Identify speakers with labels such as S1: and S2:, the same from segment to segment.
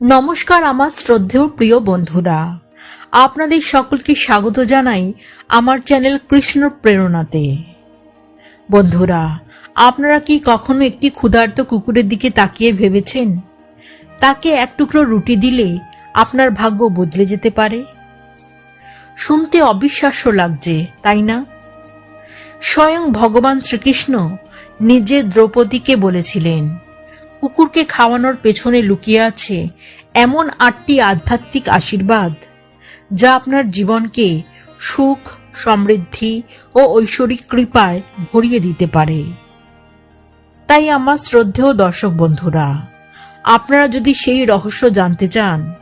S1: নমস্কার আমার শ্রদ্ধেয় প্রিয় বন্ধুরা। আপনাদের সকলকে স্বাগত জানাই আমার চ্যানেল কৃষ্ণ প্রেরণাতে। বন্ধুরা, আপনারা কি কখনো একটি ক্ষুধার্ত কুকুরের দিকে তাকিয়ে ভেবেছেন? তাকে এক টুকরো রুটি দিলে আপনার ভাগ্য বদলে যেতে পারে? শুনতে অবিশ্বাস্য লাগছে, তাই না? স্বয়ং ভগবান শ্রীকৃষ্ণ নিজে দ্রৌপদীকে বলেছিলেন কুকুরকে খাওয়ানোর পেছনে লুকিয়ে আছে এমন আটটি আধ্যাত্মিক আশীর্বাদ যা আপনার জীবনকে সুখ, সমৃদ্ধি ও ঐশ্বরিক কৃপায় ভরিয়ে দিতে পারে। তাই আমার শ্রদ্ধেয় দর্শক বন্ধুরা, আপনারা যদি সেই রহস্য জানতে চান,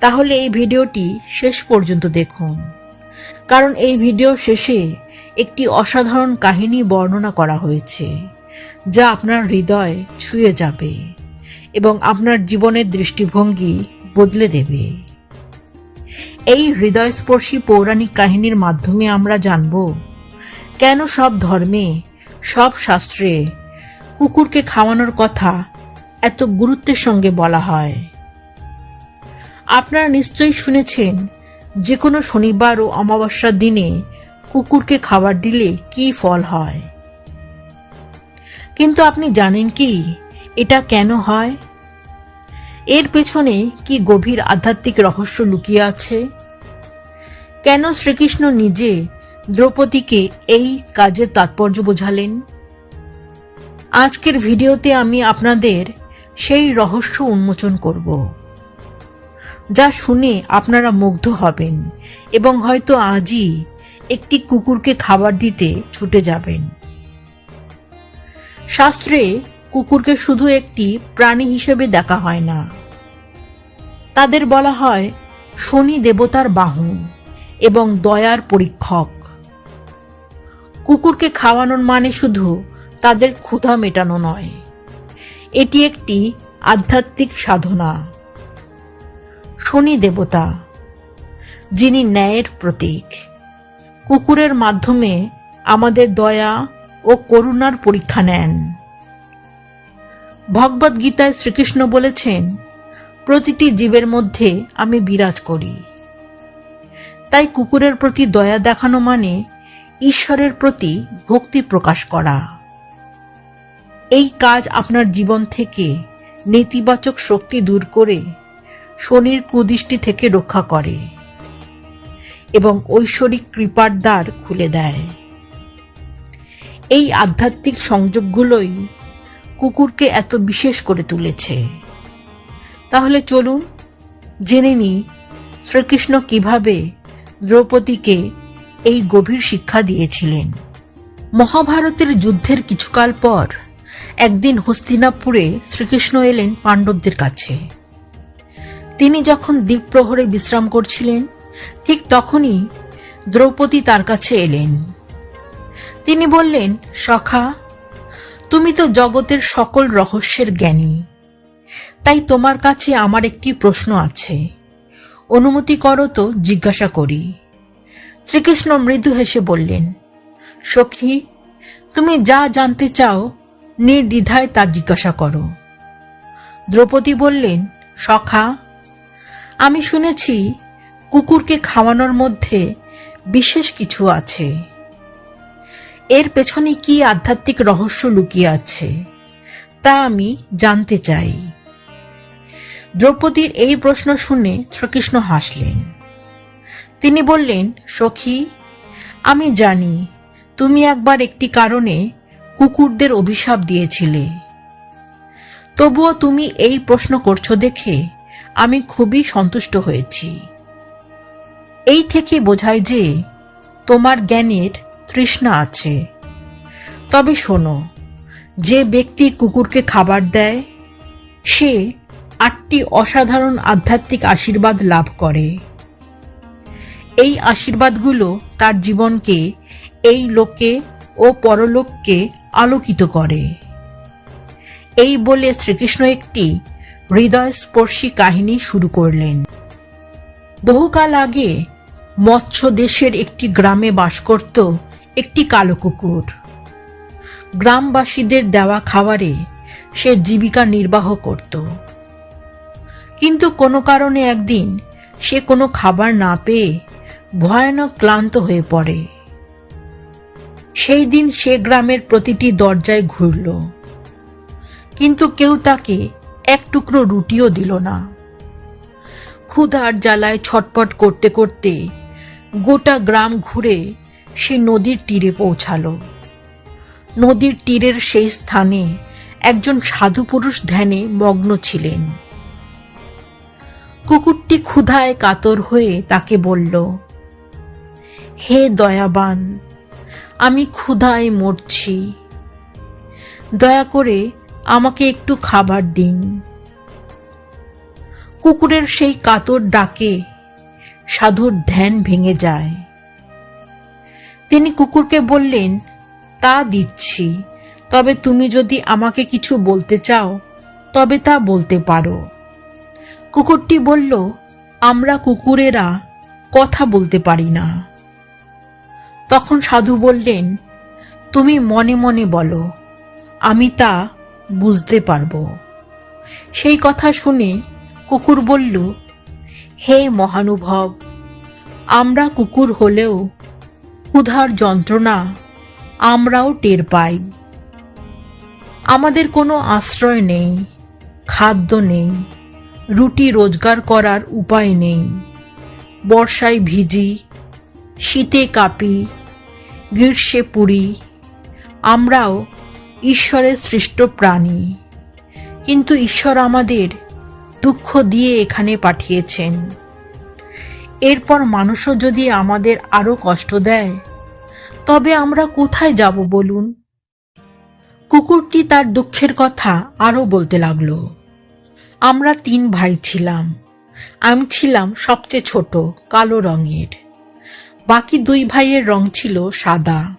S1: তাহলে এই ভিডিওটি শেষ পর্যন্ত দেখুন। কারণ এই ভিডিও শেষে একটি অসাধারণ কাহিনী বর্ণনা করা হয়েছে। যা আপনার হৃদয় ছুঁয়ে যাবে এবং আপনার জীবনের দৃষ্টিভঙ্গি বদলে দেবে। এই হৃদয়স্পর্শী পৌরাণিক কাহিনীর মাধ্যমে আমরা জানব, কেন সব ধর্মে, সব শাস্ত্রে কুকুরকে খাওয়ানোর কথা এত গুরুত্বের সঙ্গে বলা হয়। আপনারা নিশ্চয়ই শুনেছেন যে কোনো শনিবার ও অমাবস্যার দিনে কুকুরকে খাবার দিলে কি ফল হয়? কিন্তু আপনি জানেন কি? এটা কেন হয়? এর পেছনে কি গভীর আধ্যাত্মিক রহস্য লুকিয়ে আছে? কেন শ্রীকৃষ্ণ নিজে দ্রৌপদীকে এই কাজের তাৎপর্য বোঝালেন? আজকের ভিডিওতে আমি আপনাদের সেই রহস্য উন্মোচন করব, যা শুনে আপনারা মুগ্ধ হবেন এবং হয়তো আজই একটি কুকুরকে খাবার দিতে ছুটে যাবেন। শাস্ত্রে কুকুরকে শুধু একটি প্রাণী হিসেবে দেখা হয় না। তাদের বলা হয় শনি দেবতার বাহু এবং দয়ার পরীক্ষক। কুকুরকে খাওয়ানোর মানে শুধু তাদের ক্ষুধা মেটানো নয়। এটি একটি আধ্যাত্মিক সাধনা। শনি দেবতা, যিনি ন্যায়ের প্রতীক, কুকুরের মাধ্যমে আমাদের দয়া ও করুণার পরীক্ষা নেন। ভগবদ গীতায় শ্রীকৃষ্ণ বলেছেন, প্রতিটি জীবের মধ্যে আমি বিরাজ করি। তাই কুকুরের প্রতি দয়া দেখানো মানে ঈশ্বরের প্রতি ভক্তি প্রকাশ করা। এই কাজ আপনার জীবন থেকে নেতিবাচক শক্তি দূর করে শনির কুদৃষ্টি থেকে রক্ষা করে এবং ঐশ্বরিক কৃপার দ্বার খুলে দেয়। এই আধ্যাত্মিক সংযোগগুলোই কুকুরকে এত বিশেষ করে তুলেছে। তাহলে চলুন জেনে নিই শ্রীকৃষ্ণ কীভাবে দ্রৌপদীকে এই গভীর শিক্ষা দিয়েছিলেন। মহাভারতের যুদ্ধের কিছুকাল পর একদিন হস্তিনাপুরে শ্রীকৃষ্ণ এলেন পাণ্ডবদের কাছে। তিনি যখন দ্বীপ প্রহরে বিশ্রাম করছিলেন, ঠিক তখনই দ্রৌপদী তার কাছে এলেন। তিনি বললেন, সখা, তুমি তো জগতের সকল রহস্যের জ্ঞানী। তাই তোমার কাছে আমার একটি প্রশ্ন আছে। অনুমতি করো তো, জিজ্ঞাসা করি। শ্রীকৃষ্ণ মৃদু হেসে বললেন, সখী, তুমি যা জানতে চাও, নির্দ্বিধায় তা জিজ্ঞাসা করো। দ্রৌপদী বললেন, সখা, আমি শুনেছি কুকুরকে খাওয়ানোর মধ্যে বিশেষ কিছু আছে। এর পেছনে কি আধ্যাত্মিক রহস্য লুকিয়ে আছে, তা আমি জানতে চাই। দ্রৌপদীর এই প্রশ্ন শুনে শ্রীকৃষ্ণ হাসলেন। তিনি বললেন, সখী, আমি জানি তুমি একবার একটি কারণে কুকুরদের অভিশাপ দিয়েছিলে। তবুও তুমি এই প্রশ্ন করছ দেখে আমি খুবই সন্তুষ্ট হয়েছি। এই থেকে বোঝায় যে তোমার জ্ঞানের তৃষ্ণা আছে। তবে শোনো, যে ব্যক্তি কুকুরকে খাবার দেয়, সে আটটি অসাধারণ আধ্যাত্মিক আশীর্বাদ লাভ করে। এই আশীর্বাদগুলো তার জীবনকে, এই লোকে ও পরলোককে আলোকিত করে। এই বলে শ্রীকৃষ্ণ একটি হৃদয়স্পর্শী কাহিনী শুরু করলেন। বহুকাল আগে মৎস্য দেশের একটি গ্রামে বাস করত একটি কালো কুকুর। গ্রামবাসীদের দেওয়া খাবারে সে জীবিকা নির্বাহ করত। কিন্তু কোনো কারণে একদিন সে কোনো খাবার না পেয়ে ভয়ানক ক্লান্ত হয়ে পড়ে। সেই দিন সে গ্রামের প্রতিটি দরজায় ঘুরল। কিন্তু কেউ তাকে এক টুকরো রুটিও দিল না। ক্ষুধার জ্বালায় ছটপট করতে করতে গোটা গ্রাম ঘুরে সে নদীর তীরে পৌঁছালো। নদীর তীরের সেই স্থানে একজন সাধু পুরুষ ধ্যানে মগ্ন ছিলেন। কুকুরটি ক্ষুধায় কাতর হয়ে তাকে বলল, হে দয়াবান, আমি ক্ষুধায় মরছি। দয়া করে আমাকে একটু খাবার দিন। কুকুরের সেই কাতর ডাকে সাধুর ধ্যান ভেঙে যায়। তিনি কুকুরকে বললেন, তা দিচ্ছি। তবে তুমি যদি আমাকে কিছু বলতে চাও, তবে তা বলতে পারো। কুকুরটি বলল, আমরা কুকুরেরা কথা বলতে পারি না। তখন সাধু বললেন, তুমি মনে মনে বলো, আমি তা বুঝতে পারব। সেই কথা শুনে কুকুর বলল, হে মহানুভব, আমরা কুকুর হলেও ক্ষুধার যন্ত্রণা আমরাও টের পাই। আমাদের কোনো আশ্রয় নেই, খাদ্য নেই, রুটি রোজগার করার উপায় নেই। বর্ষায় ভিজি, শীতে কাঁপি, গ্রীষ্মে পুড়ি আমরাও ঈশ্বরের সৃষ্ট প্রাণী। কিন্তু ঈশ্বর আমাদের দুঃখ দিয়ে এখানে পাঠিয়েছেন। এরপর মানুষও যদি আমাদের আরও কষ্ট দেয়, তবে আমরা কোথায় যাব বলুন? কুকুরটি তার দুঃখের কথা আরও বলতে লাগল। আমরা তিন ভাই ছিলাম। আমি ছিলাম সবচেয়ে ছোট, কালো রঙের। বাকি দুই ভাইয়ের রং ছিল সাদা।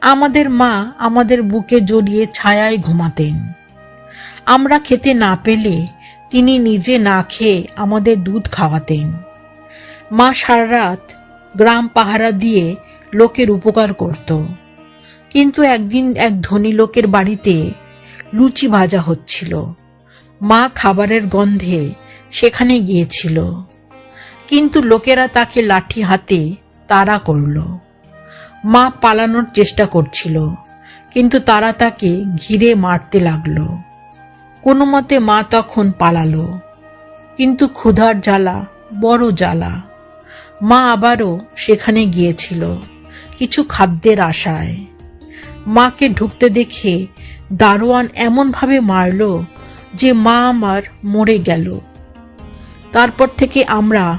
S1: আমাদের মা আমাদের বুকে জড়িয়ে ছায়ায় ঘুমাতেন। আমরা খেতে না পেলে তিনি নিজে না খেয়ে আমাদের দুধ খাওয়াতেন। মা সারা রাত গ্রাম পাহারা দিয়ে লোকের উপকার করত। কিন্তু একদিন এক ধনী লোকের বাড়িতে লুচি ভাজা হচ্ছিল। মা খাবারের গন্ধে সেখানে গিয়েছিল। কিন্তু লোকেরা তাকে লাঠি হাতে তাড়া করল। মা পালানোর চেষ্টা করছিল, কিন্তু তারা তাকে ঘিরে মারতে লাগল। কোনো মতে মা তখন পালালো, কিন্তু ক্ষুধার জ্বালা বড় জ্বালা। মা আবারও সেখানে গিয়েছিল কিছু খাদ্যের আশায়। মাকে ঢুকতে দেখে দারোয়ান এমনভাবে মারল যে মা আমার মরে গেল। তারপর থেকে আমরা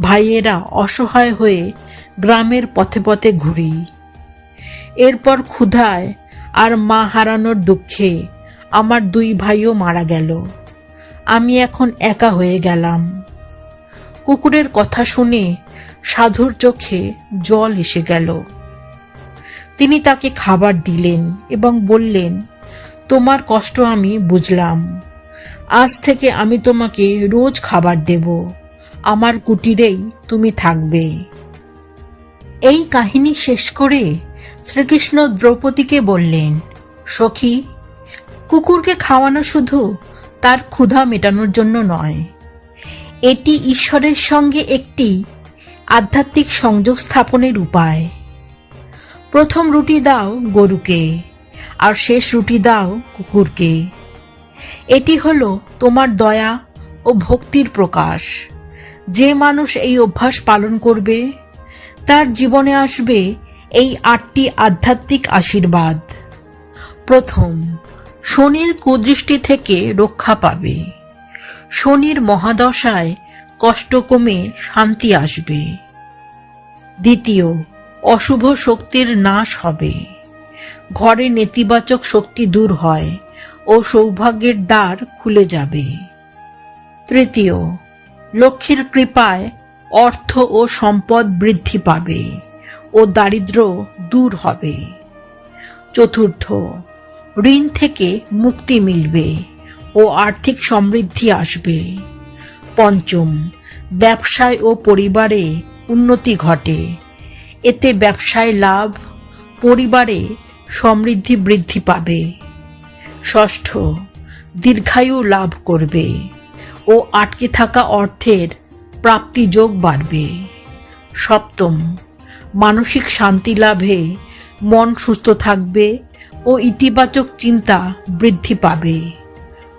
S1: ভাইয়েরা অসহায় হয়ে গ্রামের পথে পথে ঘুরি। এরপর ক্ষুধায় আর মা হারানোর দুঃখে আমার দুই ভাইও মারা গেল। আমি এখন একা হয়ে গেলাম। কুকুরের কথা শুনে সাধুর চোখে জল এসে গেল। তিনি তাকে খাবার দিলেন এবং বললেন, তোমার কষ্ট আমি বুঝলাম। আজ থেকে আমি তোমাকে রোজ খাবার দেব। আমার কুটিরেই তুমি থাকবে এই কাহিনী শেষ করে শ্রীকৃষ্ণ দ্রৌপদীকে বললেন, সখী, কুকুরকে খাওয়ানো শুধু তার ক্ষুধা মেটানোর জন্য নয়। এটি ঈশ্বরের সঙ্গে একটি আধ্যাত্মিক সংযোগ স্থাপনের উপায়। প্রথম রুটি দাও গরুকে, আর শেষ রুটি দাও কুকুরকে। এটি হলো তোমার দয়া ও ভক্তির প্রকাশ। যে মানুষ এই অভ্যাস পালন করবে, তার জীবনে আসবে এই আটটি আধ্যাত্মিক আশীর্বাদ। প্রথম, শনির কুদৃষ্টি থেকে রক্ষা পাবে। শনির মহাদশায় কষ্ট কমে শান্তি আসবে। দ্বিতীয়, অশুভ শক্তির নাশ হবে। ঘরে নেতিবাচক শক্তি দূর হয় ও সৌভাগ্যের দ্বার খুলে যাবে। তৃতীয়, লক্ষ্মীর কৃপায় অর্থ ও সম্পদ বৃদ্ধি পাবে ও দারিদ্র দূর হবে। চতুর্থ, ঋণ থেকে মুক্তি মিলবে ও আর্থিক সমৃদ্ধি আসবে। পঞ্চম। ব্যবসায় ও পরিবারে উন্নতি ঘটে। এতে ব্যবসায় লাভ, পরিবারে সমৃদ্ধি বৃদ্ধি পাবে। ষষ্ঠ, দীর্ঘায়ু লাভ করবে ও আটকে থাকা অর্থের প্রাপ্তিযোগ বাড়বে। সপ্তম, মানসিক শান্তি লাভে মন সুস্থ থাকবে ও ইতিবাচক চিন্তা বৃদ্ধি পাবে।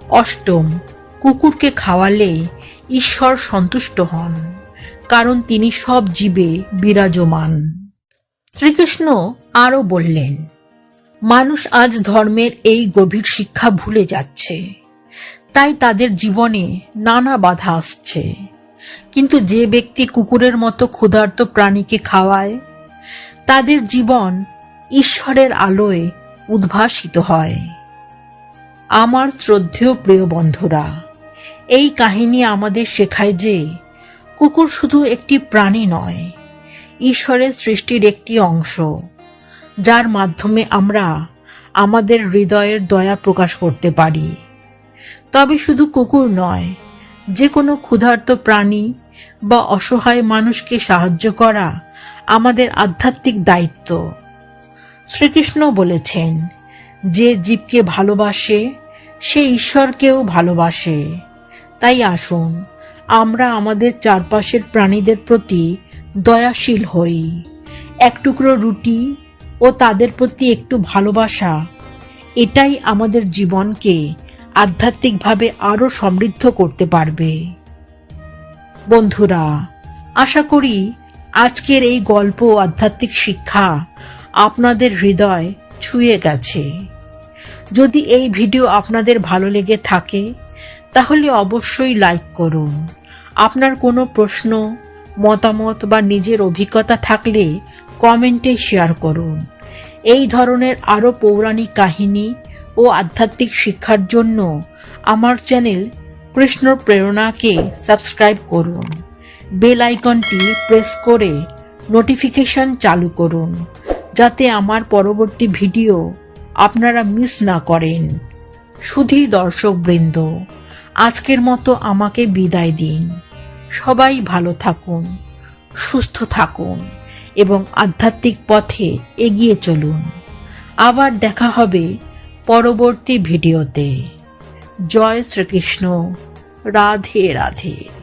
S1: অষ্টম কুকুরকে খাওয়ালে ঈশ্বর সন্তুষ্ট হন, কারণ তিনি সব জীবে বিরাজমান। শ্রীকৃষ্ণ আরও বললেন, মানুষ আজ ধর্মের এই গভীর শিক্ষা ভুলে যাচ্ছে। তাই তাদের জীবনে নানা বাধা আসছে। কিন্তু যে ব্যক্তি কুকুরের মতো ক্ষুধার্ত প্রাণীকে খাওয়ায়, তাদের জীবন ঈশ্বরের আলোয় উদ্ভাসিত হয়। আমার শ্রদ্ধেয় প্রিয় বন্ধুরা এই কাহিনী আমাদের শেখায় যে কুকুর শুধু একটি প্রাণী নয়, ঈশ্বরের সৃষ্টির একটি অংশ, যার মাধ্যমে আমরা আমাদের হৃদয়ের দয়া প্রকাশ করতে পারি। তবে শুধু কুকুর নয়, যে কোনো ক্ষুধার্ত প্রাণী বা অসহায় মানুষকে সাহায্য করা আমাদের আধ্যাত্মিক দায়িত্ব। শ্রীকৃষ্ণ বলেছেন, যে জীবকে ভালোবাসে, সে ঈশ্বরকেও ভালোবাসে। তাই আসুন, আমরা আমাদের চারপাশের প্রাণীদের প্রতি দয়াশীল হই। এক টুকরো রুটি ও তাদের প্রতি একটু ভালোবাসা, এটাই আমাদের জীবনকে আধ্যাত্মিকভাবে আরও সমৃদ্ধ করতে পারবে। বন্ধুরা, আশা করি আজকের এই গল্প আধ্যাত্মিক শিক্ষা আপনাদের হৃদয় ছুঁয়ে গেছে। যদি এই ভিডিও আপনাদের ভালো লেগে থাকে তাহলে অবশ্যই লাইক করুন। আপনার কোনো প্রশ্ন, মতামত বা নিজের অভিজ্ঞতা থাকলে কমেন্টে শেয়ার করুন। এই ধরনের আরও পৌরাণিক কাহিনী ও আধ্যাত্মিক শিক্ষার জন্য আমার চ্যানেল কৃষ্ণ প্রেরণাকে সাবস্ক্রাইব করুন। বেল আইকনটি প্রেস করে নোটিফিকেশন চালু করুন, যাতে আমার পরবর্তী ভিডিও আপনারা মিস না করেন। শুধু দর্শকবৃন্দ আজকের মতো আমাকে বিদায় দিন। সবাই ভালো থাকুন, সুস্থ থাকুন এবং আধ্যাত্মিক পথে এগিয়ে চলুন। আবার দেখা হবে পরবর্তী ভিডিওতে। জয় শ্রীকৃষ্ণ। রাধে রাধে।